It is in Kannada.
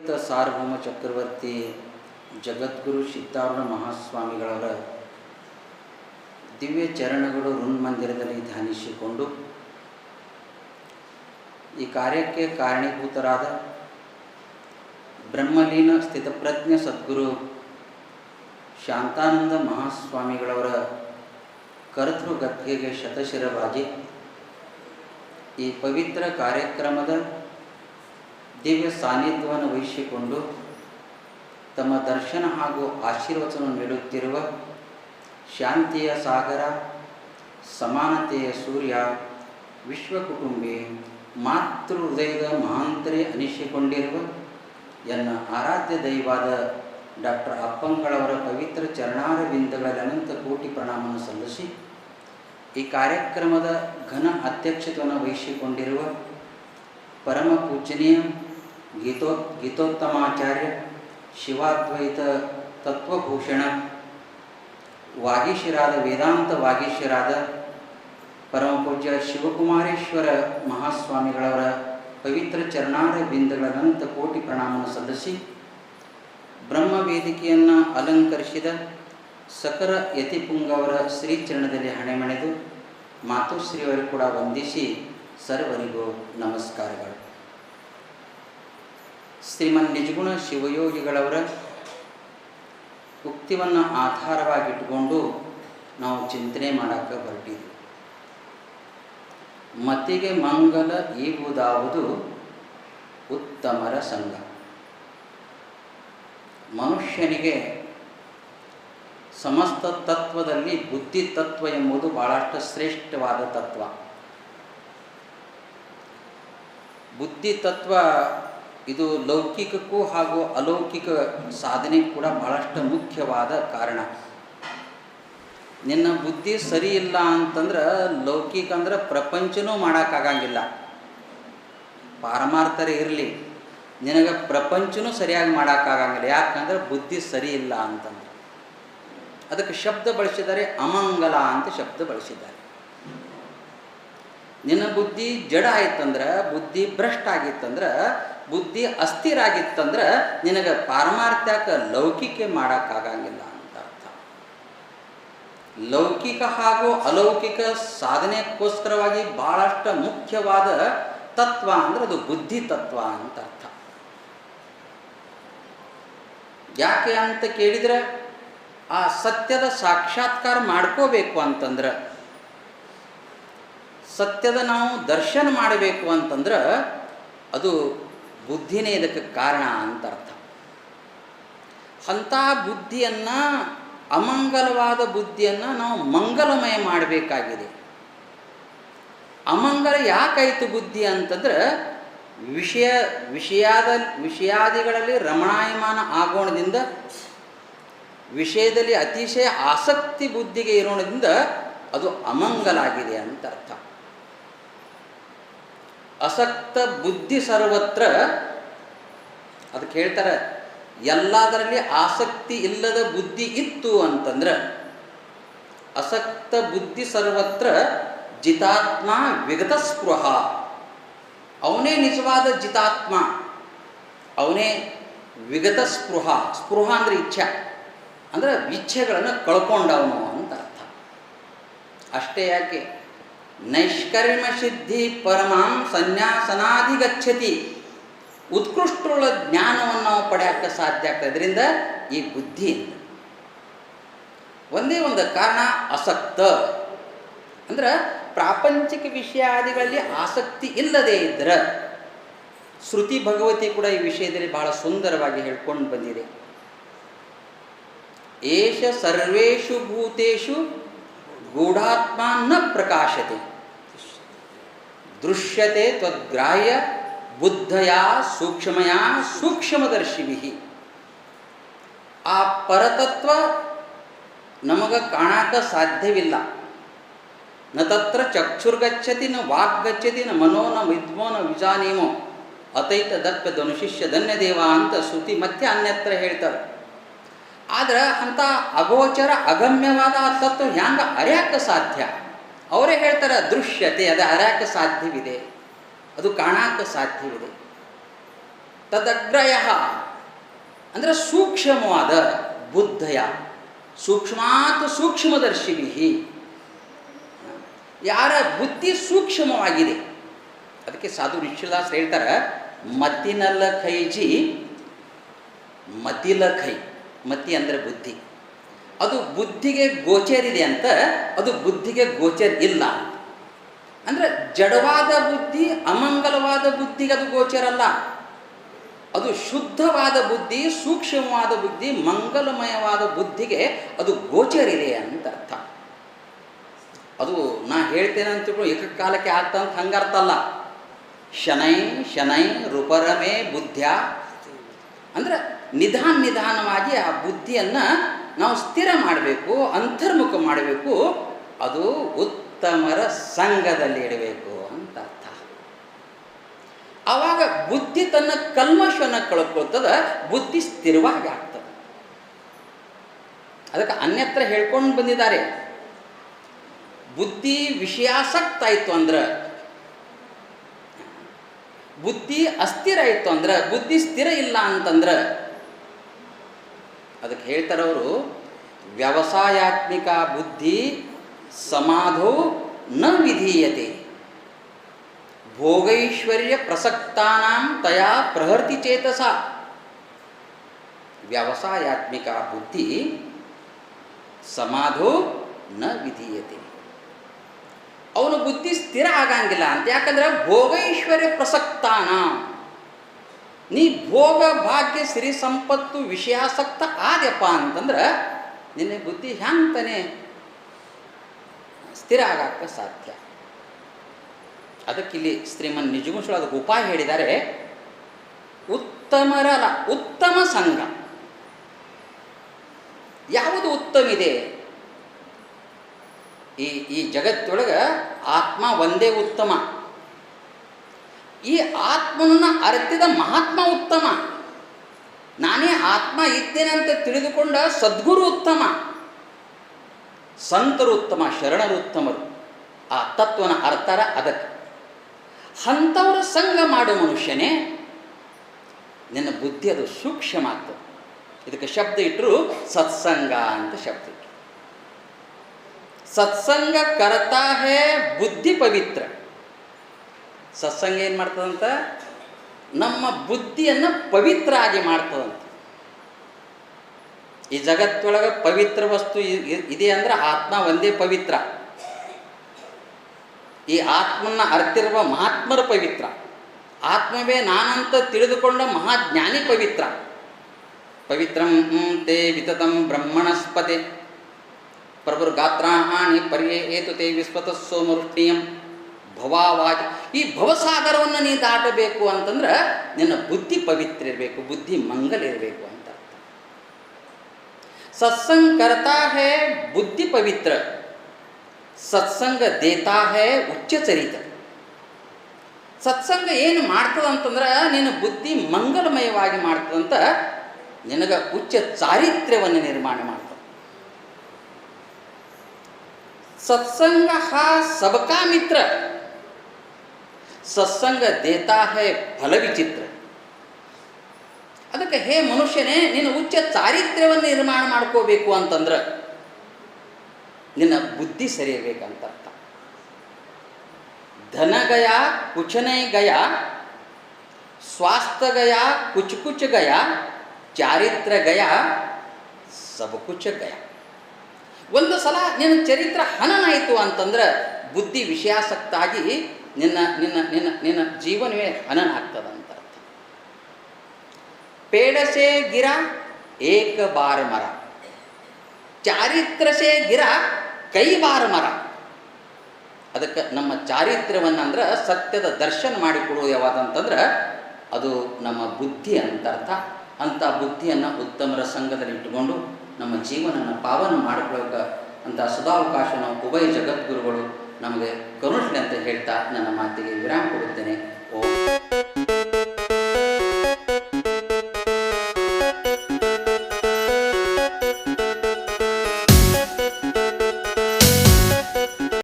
ಸಾರ್ವಭೌಮ ಚಕ್ರವರ್ತಿ ಜಗದ್ಗುರು ಸಿದ್ದಾರೂಢ ಮಹಾಸ್ವಾಮಿಗಳವರ ದಿವ್ಯ ಚರಣಗಳು ಮಂದಿರದಲ್ಲಿ ಧ್ಯಾನಿಸಿಕೊಂಡು ಈ ಕಾರ್ಯಕ್ಕೆ ಕಾರಣೀಭೂತರಾದ ಬ್ರಹ್ಮಲೀನ ಸ್ಥಿತಪ್ರಜ್ಞ ಸದ್ಗುರು ಶಾಂತಾನಂದ ಮಹಾಸ್ವಾಮಿಗಳವರ ಕರ್ತೃ ಗದ್ಗೆಗೆ ಶತಶಿರವಾಗಿ ಈ ಪವಿತ್ರ ಕಾರ್ಯಕ್ರಮದ ದಿವ್ಯ ಸಾನ್ನಿಧ್ಯವನ್ನು ವಹಿಸಿಕೊಂಡು ತಮ್ಮ ದರ್ಶನ ಹಾಗೂ ಆಶೀರ್ವಚನ ನೀಡುತ್ತಿರುವ ಶಾಂತಿಯ ಸಾಗರ, ಸಮಾನತೆಯ ಸೂರ್ಯ, ವಿಶ್ವಕುಟುಂಬಿ ಮಾತೃ ಹೃದಯದ ಮಹಾಂತರೇ ಅನಿಸಿಕೊಂಡಿರುವ ಎನ್ನ ಆರಾಧ್ಯ ದೈವಾದ ಡಾಕ್ಟರ್ ಅಪ್ಪಂಗಳವರ ಪವಿತ್ರ ಚರಣಾರವಿಂದಗಳಲ್ಲಿ ಅನಂತ ಕೋಟಿ ಪ್ರಣಾಮವನ್ನು ಸಲ್ಲಿಸಿ, ಈ ಕಾರ್ಯಕ್ರಮದ ಘನ ಅಧ್ಯಕ್ಷತೆಯನ್ನು ವಹಿಸಿಕೊಂಡಿರುವ ಪರಮ ಪೂಜನೀಯ ಗೀತೋ ಗೀತೋತ್ತಮಾಚಾರ್ಯ ಶಿವಾದ್ವೈತ ತತ್ವಭೂಷಣ ವಾಗೀಶಿರಾದ ವೇದಾಂತ ವಾಗೀಶಿರಾದ ಪರಮಪೂಜ್ಯ ಶಿವಕುಮಾರೇಶ್ವರ ಮಹಾಸ್ವಾಮಿಗಳವರ ಪವಿತ್ರ ಚರಣಾರ ಬಿಂದಗಳ ಅನಂತ ಕೋಟಿ ಪ್ರಣಾಮವನ್ನು ಸಲ್ಲಿಸಿ ಬ್ರಹ್ಮ ವೇದಿಕೆಯನ್ನು ಅಲಂಕರಿಸಿದ ಸಕರ ಯತಿಪುಂಗವರ ಶ್ರೀಚರಣದಲ್ಲಿ ಹಣೆಮಣೆದು ಮಾತುಶ್ರೀಯವರು ಕೂಡ ವಂದಿಸಿ ಸರ್ವರಿಗೂ ನಮಸ್ಕಾರಗಳು. ಶ್ರೀಮನ್ ನಿಜಗುಣ ಶಿವಯೋಗಿಗಳವರ ಉಕ್ತಿವನ್ನು ಆಧಾರವಾಗಿಟ್ಟುಕೊಂಡು ನಾವು ಚಿಂತನೆ ಮಾಡೋಕ್ಕೆ ಹೊರಟಿದ್ವಿ. ಮತಿಗೆ ಮಂಗಲ ಈಗುವುದಾವುದು ಉತ್ತಮರ ಸಂಘ. ಮನುಷ್ಯನಿಗೆ ಸಮಸ್ತ ತತ್ವದಲ್ಲಿ ಬುದ್ಧಿ ತತ್ವ ಎಂಬುದು ಬಹಳಷ್ಟು ಶ್ರೇಷ್ಠವಾದ ತತ್ವ. ಬುದ್ಧಿ ತತ್ವ ಇದು ಲೌಕಿಕಕ್ಕೂ ಹಾಗೂ ಅಲೌಕಿಕ ಸಾಧನೆ ಕೂಡ ಬಹಳಷ್ಟು ಮುಖ್ಯವಾದ ಕಾರಣ. ನಿನ್ನ ಬುದ್ಧಿ ಸರಿ ಇಲ್ಲ ಅಂತಂದ್ರೆ ಲೌಕಿಕ ಅಂದ್ರೆ ಪ್ರಪಂಚನೂ ಮಾಡೋಕ್ಕಾಗಂಗಿಲ್ಲ. ಪಾರಮಾರ್ಥರೇ ಇರಲಿ. ನಿನಗೆ ಪ್ರಪಂಚನೂ ಸರಿಯಾಗಿ ಮಾಡೋಕ್ಕಾಗಂಗಿಲ್ಲ. ಯಾಕಂದ್ರೆ ಬುದ್ಧಿ ಸರಿ ಇಲ್ಲ ಅಂತಂದ್ರೆ. ಅದಕ್ಕೆ ಶಬ್ದ ಬಳಸಿದ್ದಾರೆ ಅಮಂಗಲ ಅಂತ ಶಬ್ದ ಬಳಸಿದ್ದಾರೆ. ನಿನ್ನ ಬುದ್ಧಿ ಜಡ ಆಯ್ತಂದ್ರೆ ಬುದ್ಧಿ ಭ್ರಷ್ಟ ಆಗಿತ್ತಂದ್ರೆ ಬುದ್ಧಿ ಅಸ್ಥಿರಾಗಿತ್ತಂದ್ರೆ ನಿನಗೆ ಪಾರಮಾರ್ಥ್ಯಾಕ ಲೌಕಿಕೆ ಮಾಡೋಕ್ಕಾಗಂಗಿಲ್ಲ ಅಂತ ಅರ್ಥ. ಲೌಕಿಕ ಹಾಗೂ ಅಲೌಕಿಕ ಸಾಧನೆಗೋಸ್ಕರವಾಗಿ ಬಹಳಷ್ಟು ಮುಖ್ಯವಾದ ತತ್ವ ಅಂದ್ರೆ ಅದು ಬುದ್ಧಿ ತತ್ವ ಅಂತ ಅರ್ಥ. ಯಾಕೆ ಅಂತ ಕೇಳಿದ್ರೆ ಆ ಸತ್ಯದ ಸಾಕ್ಷಾತ್ಕಾರ ಮಾಡ್ಕೋಬೇಕು ಅಂತಂದ್ರೆ, ಸತ್ಯದ ನಾವು ದರ್ಶನ ಮಾಡಬೇಕು ಅಂತಂದ್ರೆ ಅದು ಬುದ್ಧಿನೇ ಇದಕ್ಕೆ ಕಾರಣ ಅಂತ ಅರ್ಥ. ಅಂಥ ಬುದ್ಧಿಯನ್ನು, ಅಮಂಗಲವಾದ ಬುದ್ಧಿಯನ್ನು ನಾವು ಮಂಗಲಮಯ ಮಾಡಬೇಕಾಗಿದೆ. ಅಮಂಗಲ ಯಾಕಾಯಿತು ಬುದ್ಧಿ ಅಂತಂದ್ರೆ, ವಿಷಯ, ವಿಷಯಾದ, ವಿಷಯಾದಿಗಳಲ್ಲಿ ರಮಣಾಯಮಾನ ಆಗೋಣದಿಂದ, ವಿಷಯದಲ್ಲಿ ಅತಿಶಯ ಆಸಕ್ತಿ ಬುದ್ಧಿಗೆ ಇರೋಣದಿಂದ ಅದು ಅಮಂಗಲಾಗಿದೆ ಅಂತ ಅರ್ಥ. ಅಸಕ್ತ ಬುದ್ಧಿ ಸರ್ವತ್ರ ಅದಕ್ಕೆ ಹೇಳ್ತಾರೆ ಎಲ್ಲದರಲ್ಲಿ ಆಸಕ್ತಿ ಇಲ್ಲದ ಬುದ್ಧಿ ಇತ್ತು ಅಂತಂದ್ರೆ, ಅಸಕ್ತ ಬುದ್ಧಿ ಸರ್ವತ್ರ ಜಿತಾತ್ಮ ವಿಗತ ಸ್ಪೃಹ ಅವನೇ ನಿಜವಾದ ಜಿತಾತ್ಮ, ಅವನೇ ವಿಗತ ಸ್ಪೃಹ ಸ್ಪೃಹ ಅಂದರೆ ಇಚ್ಛೆ, ಅಂದರೆ ಇಚ್ಛೆಗಳನ್ನು ಕಳ್ಕೊಂಡವನು ಅಂತ ಅರ್ಥ. ಅಷ್ಟೇ ಯಾಕೆ? ನೈಷ್ಕರ್ಮ ಸಿದ್ಧಿ ಪರಮಾಂ ಸನ್ಯಾಸನಾದಿ ಗಚ್ಚತಿ ಜ್ಞಾನವನ್ನು ನಾವು ಪಡೆಯೋಕ್ಕೆ ಸಾಧ್ಯ ಆಗ್ತದೆ ಇದರಿಂದ ಈ ಬುದ್ಧಿ ಒಂದೇ ಒಂದು ಕಾರಣ ಅಸಕ್ತ ಅಂದ್ರೆ ಪ್ರಾಪಂಚಿಕ ವಿಷಯಾದಿಗಳಲ್ಲಿ ಆಸಕ್ತಿ ಇಲ್ಲದೇ ಇದ್ದರೆ ಶ್ರುತಿ ಭಗವತಿ ಕೂಡ ಈ ವಿಷಯದಲ್ಲಿ ಬಹಳ ಸುಂದರವಾಗಿ ಹೇಳ್ಕೊಂಡು ಬಂದಿದೆ. ಏಷ ಸರ್ವೇಷು ಭೂತೇಶು ಗೂಢಾತ್ಮ ಪ್ರಕಾಶತೆ. ದೃಶ್ಯತೆ ತ್ವದ್ಗ್ರಾಹ್ಯ ಬುದ್ಧಯ ಸೂಕ್ಷ್ಮಯ ಸೂಕ್ಷ್ಮದರ್ಶಿವಿ ಆ ಪರತತ್ವ ನಮಗೆ ಕಾಣಾಕ ಸಾಧ್ಯವಿಲ್ಲ. ನ ತತ್ರ ಚಕ್ಷುರ್ಗಚ್ಚತಿ, ನ ವಾಗ್ಗಚ್ಚತಿ, ನ ಮನೋ, ನ ವಿದ್ಮೋ ನ ವಿಜಾನೀಮೋ. ಅತೈತ ದತ್ತ ಧನುಶಿಷ್ಯ ಧನ್ಯದೇವ ಅಂತ ಶ್ರುತಿ ಮತ್ತೆ ಅನ್ಯತ್ರ ಹೇಳ್ತಾರೆ. ಆದ್ರೆ ಅಂಥ ಅಗೋಚರ ಅಗಮ್ಯವಾದ ತತ್ವ ಹ್ಯಾಂಗ ಅರ್ಯಾಕ ಸಾಧ್ಯ? ಅವರೇ ಹೇಳ್ತಾರೆ ದೃಶ್ಯತೆ ಅದು ಅರ್ಯಾಕ ಸಾಧ್ಯವಿದೆ, ಅದು ಕಾಣಾಕ ಸಾಧ್ಯವಿದೆ. ತದಗ್ರಯ, ಅಂದರೆ ಸೂಕ್ಷ್ಮವಾದ ಬುದ್ಧಯ, ಸೂಕ್ಷ್ಮಾತ್ ಸೂಕ್ಷ್ಮದರ್ಶಿಭಿ ಯಾರ ಬುದ್ಧಿ ಸೂಕ್ಷ್ಮವಾಗಿದೆ, ಅದಕ್ಕೆ ಸಾಧು ವಿಶ್ವದಾಸ್ ಹೇಳ್ತಾರೆ ಮತಿನಲ್ಲ ಕೈಜಿ ಮತಿಲ ಕೈ ಮತಿ ಅಂದರೆ ಬುದ್ಧಿ. ಅದು ಬುದ್ಧಿಗೆ ಗೋಚರಿದೆ ಅಂತ ಅದು ಬುದ್ಧಿಗೆ ಗೋಚರ್ ಇಲ್ಲ. ಅಂದ್ರೆ ಜಡವಾದ ಬುದ್ಧಿ, ಅಮಂಗಲವಾದ ಬುದ್ಧಿಗೆ ಅದು ಗೋಚರಲ್ಲ ಅದು ಶುದ್ಧವಾದ ಬುದ್ಧಿ, ಸೂಕ್ಷ್ಮವಾದ ಬುದ್ಧಿ, ಮಂಗಲಮಯವಾದ ಬುದ್ಧಿಗೆ ಅದು ಗೋಚರಿದೆ ಅಂತ ಅರ್ಥ. ಅದು ನಾ ಹೇಳ್ತೇನೆ ಅಂತ ಏಕಕಾಲಕ್ಕೆ ಆಗ್ತಾ ಅಂತ ಹಂಗರ್ಥ ಅಲ್ಲ. ಶನೈ ಶನೈ, ರೂಪರಮೇ ಬುದ್ಧ ಅಂದರೆ ನಿಧಾನ ನಿಧಾನವಾಗಿ ಆ ಬುದ್ಧಿಯನ್ನು ನಾವು ಸ್ಥಿರ ಮಾಡಬೇಕು, ಅಂತರ್ಮುಖ ಮಾಡಬೇಕು, ಅದು ಉತ್ತಮರ ಸಂಘದಲ್ಲಿ ಇಡಬೇಕು ಅಂತ ಅರ್ಥ. ಆವಾಗ ಬುದ್ಧಿ ತನ್ನ ಕಲ್ಮಶವನ್ನು ಕಳ್ಕೊಳ್ತದ, ಬುದ್ಧಿ ಸ್ಥಿರವಾಗಿ ಆಗ್ತದೆ. ಅದಕ್ಕೆ ಅನ್ಯತ್ರ ಹೇಳ್ಕೊಂಡು ಬಂದಿದ್ದಾರೆ. ಬುದ್ಧಿ ವಿಷಯಾಸಕ್ತ ಆಯಿತು ಅಂದ್ರೆ, ಬುದ್ಧಿ ಅಸ್ಥಿರ ಆಯಿತು ಅಂದ್ರೆ, ಬುದ್ಧಿ ಸ್ಥಿರ ಇಲ್ಲ ಅಂತಂದ್ರೆ ಅದಕ್ಕೆ ಹೇಳ್ತಾರವರು, ವ್ಯವಸಾಯಾತ್ಮಿಕ ಬುದ್ಧಿ ಸಮಾಧೋ ನ ವಿಧೀಯತೆ. ಭೋಗೈಶ್ವರ್ಯ ಪ್ರಸಕ್ತಾನಾಂ ತಯಾ ಪ್ರಹರ್ತಿ ಚೇತಸ. ವ್ಯವಸಾಯಾತ್ಮಿಕ ಬುದ್ಧಿ ಸಮಾಧೋ ನ ವಿಧೀಯತೆ. ಅವನು ಬುದ್ಧಿ ಸ್ಥಿರ ಆಗಂಗಿಲ್ಲ ಅಂತ ಯಾಕಂದ್ರೆ ಭೋಗೈಶ್ವರ್ಯ ಪ್ರಸಕ್ತಾನ. ನೀ ಭೋಗ ಭಾಗ್ಯ ಸಿರಿ ಸಂಪತ್ತು ವಿಷಯಾಸಕ್ತ ಆದ್ಯಪ್ಪ ಅಂತಂದ್ರೆ ನಿನ್ನ ಬುದ್ಧಿ ತಾನೆ ಸ್ಥಿರ ಆಗಕ್ಕೆ ಸಾಧ್ಯ. ಅದಕ್ಕಿಲ್ಲಿ ಶ್ರೀಮನ್ ನಿಜಗುಂಶಳು ಅದಕ್ಕೆ ಉಪಾಯ ಹೇಳಿದ್ದಾರೆ. ಉತ್ತಮರ ಉತ್ತಮ ಸಂಘ. ಯಾವುದು ಉತ್ತಮಿದೆ ಈ ಈ ಜಗತ್ತೊಳಗೆ ಆತ್ಮ ಒಂದೇ ಉತ್ತಮ. ಈ ಆತ್ಮನನ್ನು ಅರಿತಿದ ಮಹಾತ್ಮ ಉತ್ತಮ. ನಾನೇ ಆತ್ಮ ಇದ್ದೇನೆ ಅಂತ ತಿಳಿದುಕೊಂಡ ಸದ್ಗುರು ಉತ್ತಮ. ಸಂತರು ಉತ್ತಮ, ಶರಣರು ಉತ್ತಮರು. ಆ ತತ್ವನ ಅರ್ಥರ ಅದಕ್ಕೆ. ಅಂಥವ್ರ ಸಂಘ ಮಾಡೋ ಮನುಷ್ಯನೇ, ನಿನ್ನ ಬುದ್ಧಿ ಅದು ಸೂಕ್ಷ್ಮ ಆಗ್ತದೆ. ಇದಕ್ಕೆ ಶಬ್ದ ಇಟ್ಟರು ಸತ್ಸಂಗ ಅಂತ ಶಬ್ದ ಸತ್ಸಂಗ ಕರ್ತಾ ಹೇ ಬುದ್ಧಿ ಪವಿತ್ರ. ಸತ್ಸಂಗ ಏನು ಮಾಡ್ತದಂತ? ನಮ್ಮ ಬುದ್ಧಿಯನ್ನು ಪವಿತ್ರ ಆಗಿ ಮಾಡ್ತದಂತ. ಈ ಜಗತ್ತೊಳಗೆ ಪವಿತ್ರ ವಸ್ತು ಇದೆ ಅಂದ್ರೆ ಆತ್ಮ ಒಂದೇ ಪವಿತ್ರ. ಈ ಆತ್ಮನ ಅರ್ತಿರುವ ಮಹಾತ್ಮರು ಪವಿತ್ರ. ಆತ್ಮವೇ ನಾನಂತ ತಿಳಿದುಕೊಂಡ ಮಹಾಜ್ಞಾನಿ ಪವಿತ್ರ. ಪವಿತ್ರಂ ತೇ ವಿತತಂ ಬ್ರಹ್ಮಣಸ್ಪತೆ. ಪ್ರಭುರ್ ಗಾತ್ರಾಣಿ ಪರ್ಯೇ ಏತು ತೇ ವಿಸ್ವತ ಸೋಮರುಷ್ಣೀಯಂ ಭವಾವಾಗಿ ಈ ಭವಸಾಗರವನ್ನು ನೀ ದಾಟಬೇಕು ಅಂತಂದ್ರೆ ನಿನ್ನ ಬುದ್ಧಿ ಪವಿತ್ರ ಇರಬೇಕು, ಬುದ್ಧಿ ಮಂಗಲ ಇರಬೇಕು ಅಂತ ಸತ್ಸಂಗ ಕರ್ತಾ ಹೇ ಬುದ್ಧಿ ಪವಿತ್ರ, ಸತ್ಸಂಗ ದೇತಾ ಹೇ ಉಚ್ಚ ಚರಿತ. ಸತ್ಸಂಗ ಏನು ಅಂತಂದ್ರೆ ನಿನ್ನ ಬುದ್ಧಿ ಮಂಗಲಮಯವಾಗಿ ಮಾಡ್ತದಂತ ನಿನಗ ಉಚ್ಚ ಚಾರಿತ್ರ್ಯವನ್ನು ನಿರ್ಮಾಣ ಮಾಡ್ತದೆ. ಸತ್ಸಂಗ ಹಾ ಸಬಕಾ ಮಿತ್ರ ಸತ್ಸಂಗ ದೇತಾ ಹೇ ಫಲ ವಿಚಿತ್ರ. ಅದಕ್ಕೆ ಹೇ ಮನುಷ್ಯನೇ, ನಿನ್ನ ಉಚ್ಚ ಚಾರಿತ್ರ್ಯವನ್ನು ನಿರ್ಮಾಣ ಮಾಡ್ಕೋಬೇಕು ಅಂತಂದ್ರೆ ನಿನ್ನ ಬುದ್ಧಿ ಸರಿ ಇರಬೇಕಂತ ಅರ್ಥ ಧನಗಯ ಕುಚನೈ ಗಯ ಸ್ವಾಸ್ಥ್ಯ ಗಯ ಕುಚ್ ಕುಚ್ ಗಯ ಚಾರಿತ್ರ ಗಯ ಸಬಕುಚ ಗಯ ಒಂದು ಸಲ ನಿನ್ನ ಚರಿತ್ರ ಹನನಾಯಿತು ಅಂತಂದ್ರೆ ಬುದ್ಧಿ ವಿಷಯಾಸಕ್ತ ಆಗಿ ನಿನ್ನ ನಿನ್ನ ನಿನ್ನ ನಿನ್ನ ಜೀವನವೇ ಹನನ ಆಗ್ತದಂತ ಅರ್ಥ. ಪೇಡಸೆ ಗಿರ, ಏಕ ಬಾರ ಮರ. ಚಾರಿತ್ರಸೆ ಗಿರ, ಕೈ ಬಾರ ಮರ. ಅದಕ್ಕೆ ನಮ್ಮ ಚಾರಿತ್ರ್ಯವನ್ನು ಅಂದ್ರೆ ಸತ್ಯದ ದರ್ಶನ ಮಾಡಿಕೊಡುವುದು ಯಾವಾದಂತಂದ್ರೆ ಅದು ನಮ್ಮ ಬುದ್ಧಿ ಅಂತ ಅರ್ಥ. ಅಂಥ ಬುದ್ಧಿಯನ್ನು ಉತ್ತಮರ ಸಂಘದಲ್ಲಿ ಇಟ್ಟುಕೊಂಡು ನಮ್ಮ ಜೀವನನ ಪಾವನ ಮಾಡಿಕೊಳ್ಳೋಕೆ ಅಂತ ಸದಾವಕಾಶ ನಾವು ಉಭಯ ಜಗದ್ಗುರುಗಳು ನಮಗೆ ಕರುಣಿಸಿದಂತೆ ಅಂತ ಹೇಳ್ತಾ ನನ್ನ ಮಾತಿಗೆ ವಿರಾಮ ಕೊಡುತ್ತೇನೆ.